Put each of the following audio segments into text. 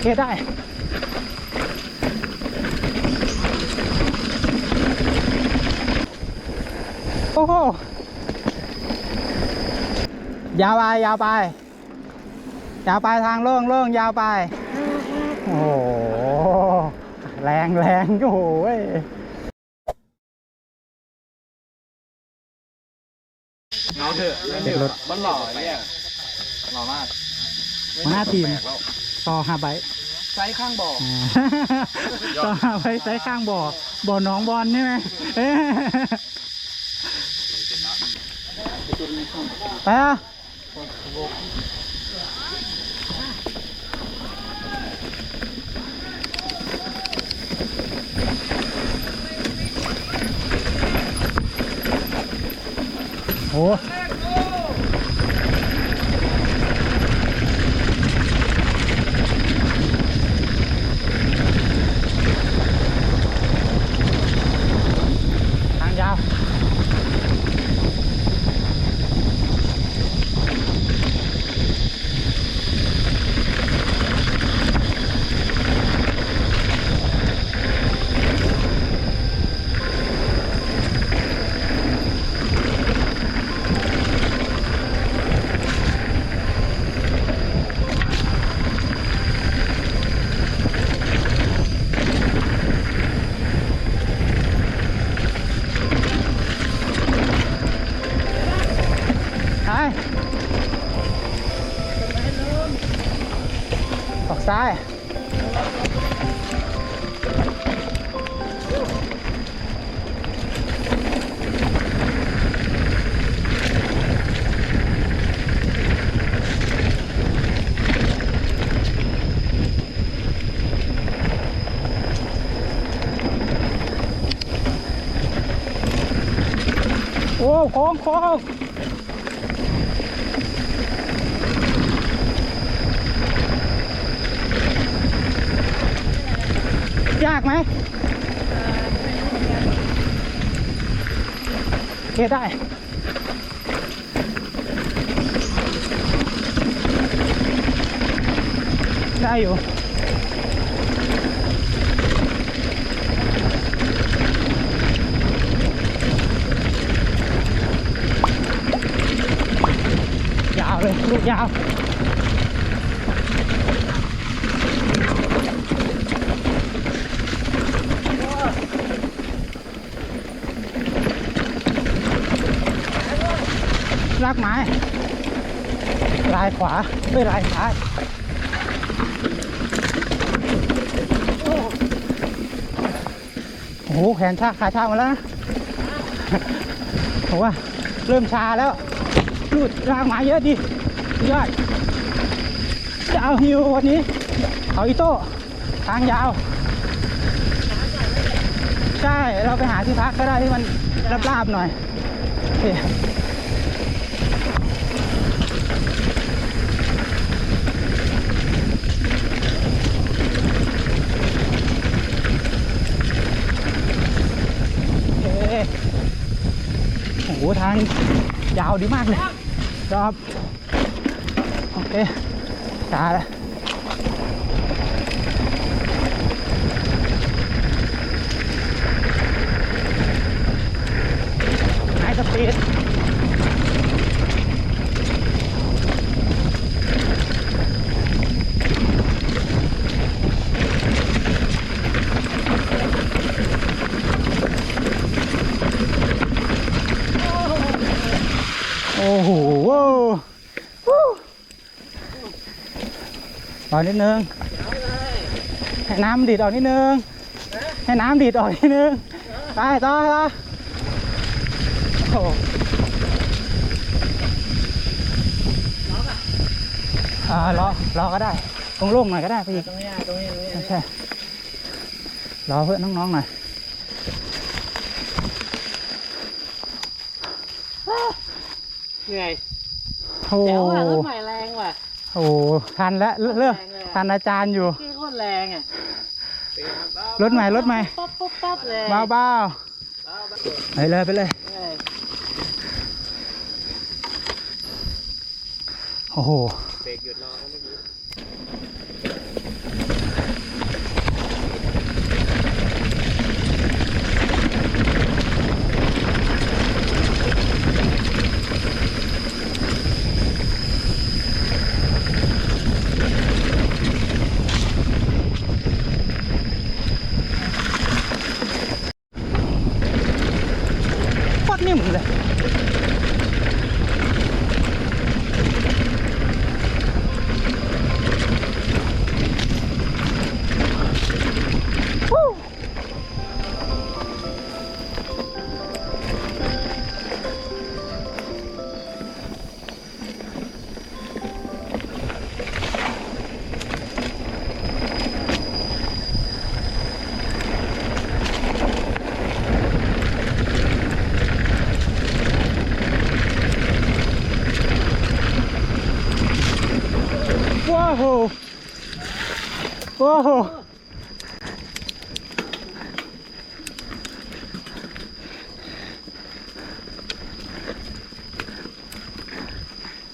เคได้โอ้โหยาวไปยาวไปยาวไปทางโล่งโล่งยาวไป โอ้โห แรงแรงโอ้โหเว้ยเงาเถอะเด็กรถมันหล่อเนี่ยหล่อมากหัวหน้าทีม ต่อหาใบไซส์ข้างบ่ออ่าต่อหาใบใส่ข้างบ่อ บ่อหน้องบอลใช่ไหมเอ้ยไปอะโอ้ ซ้ายโอ้โค้งโค้ง ยากไหมโอเคได้ได้อยู่ยาวเลย ลูกยาว ลากไม้ ลายขวาไม่ลายซ้ายโอ้โหแขนชาขาชาหมดแล้วนะผมว่าเริ่มชาแล้วรูดลากไม้เยอะดียอดจะเอาฮิววันนี้เขาอีโต้ทางยาวใช่เราไปหาที่พักก็ได้ที่มันราบๆหน่อยโอเค โอเคโอ้โห ทางยาวดีมากเลยครับ โอเคจ้าแล้วไฮสปีดโอ้โหว้าว วู้รอนิดนึง ให้น้ำดีดออกนิดนึง ให้น้ำดีดออกนิดนึง ไปต่อต่อโอ้อ่ารอรอก็ได้ตรงโล่งหน่อยก็ได้ไปอีกตรงนี้ตรงนี้ตรงนี้ใช่รอเพื่อนน้องๆหน่อยเหนื่อย โอ้แจ๋วโหอะรถใหม่แรงว่ะโอ้โหทันแล้วเริ่มแรงเลยอะทันอาจารย์อยู่ที่โคตรแรงอะรถใหม่รถใหม่ปั๊บปั๊บปั๊บเลยเบาๆไปเลยไปเลย เออโอ้โห โหโอ้โห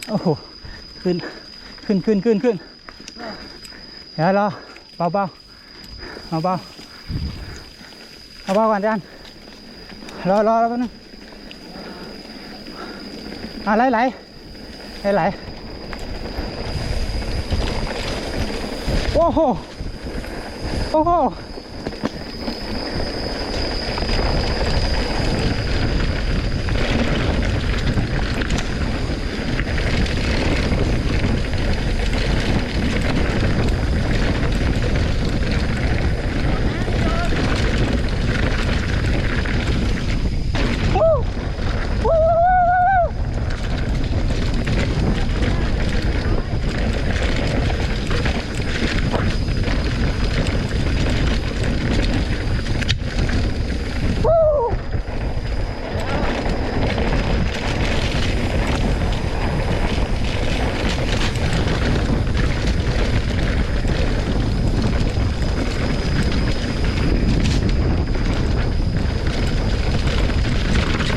โอ้โห ขึ้น ขึ้นขึ้นขึ้นขึ้นเดี๋ยวรอเบาเบาเบาเบาเบาเบาก่อนจานรอรอรอแป๊บนึงอะไหลไหลไหลไหล โอ้โหโอ้โห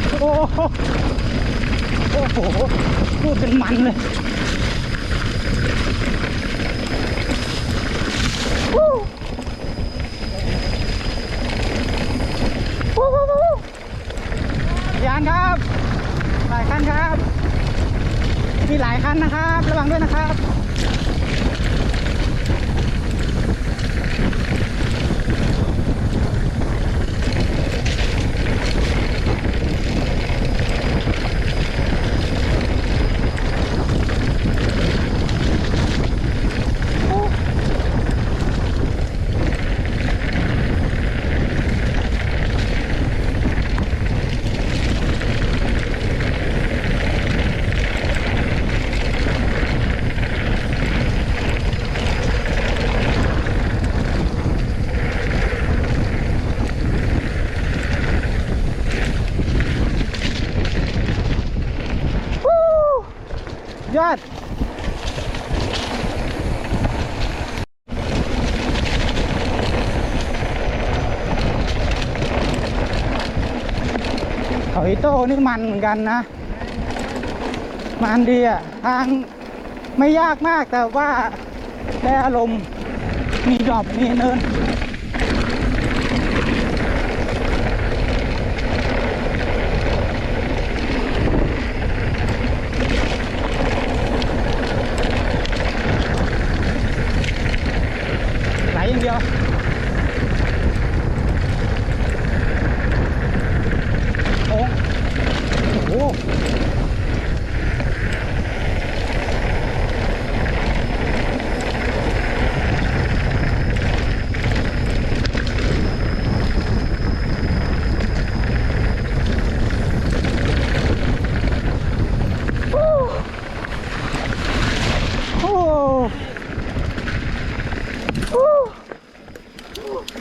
วู้วู้วู้วู้ โอ้โหโอ้โหพูดเป็นมันเลยวู้วู้วู้วู้วู้ยานครับ หลายคันครับ มีหลายคันนะครับ ระวังด้วยนะครับ วู้ ยอดเขาอิโต้นี่มันเหมือนกันนะ มันดีอะ ทางไม่ยากมากแต่ว่าได้อารมณ์มีดรอปมีเนิน ไหลอย่างเดียวโอ้โอ้โหโอ้โอ้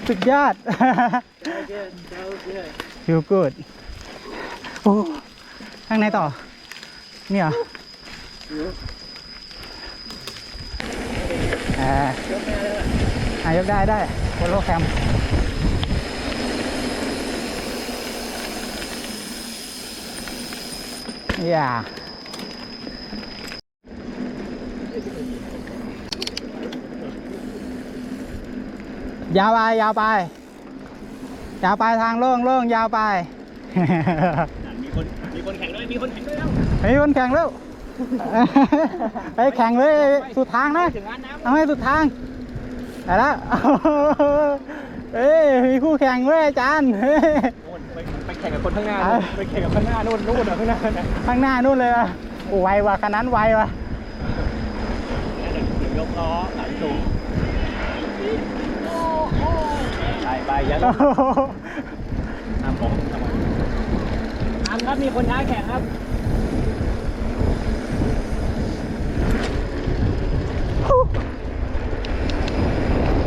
สุดยอด feel good โอ้ข้างในต่อเนี่ยเหรออ่ายกได้ได้โคโลแคมอย่า ยาวไปยาวไป ยาวไปทางโล่งโล่งยาวไป มีคนมีคนแข่งด้วยมีคนแข่งด้วยแล้วเฮ้ยคนแข่งแล้วไปแข่งเลยสุดทางนะถึงร้านน้ำเอาให้สุดทางไปแล้วเอ้ยมีคู่แข่งเว้ยอาจารย์เฮ้ยโน่นไปไปแข่งกับคนข้างหน้าอะนู่นไปแข่งกับข้างหน้านู่นนู่นอะข้างหน้าน่ะข้างหน้านู่นเลยว่ะโอ้ไวว่ะคันนั้นไวว่ะเดี๋ยวยกล้อหลายสูงไปไป อยันโอ้โหตามผมตามครับมีคนท้าแข่งครับ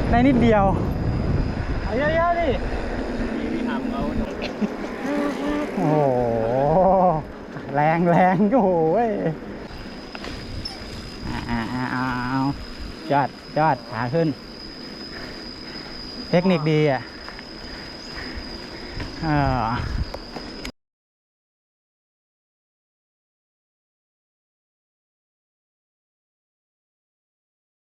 ได้นิดเดียวเอาเยอะๆดิพี่ทำเอาโอ้โห แรงแรงโอ้โหเว้ยอ่าอ่าอ่าเอายอดยอดขาขึ้น เทคนิคดีอะ เออ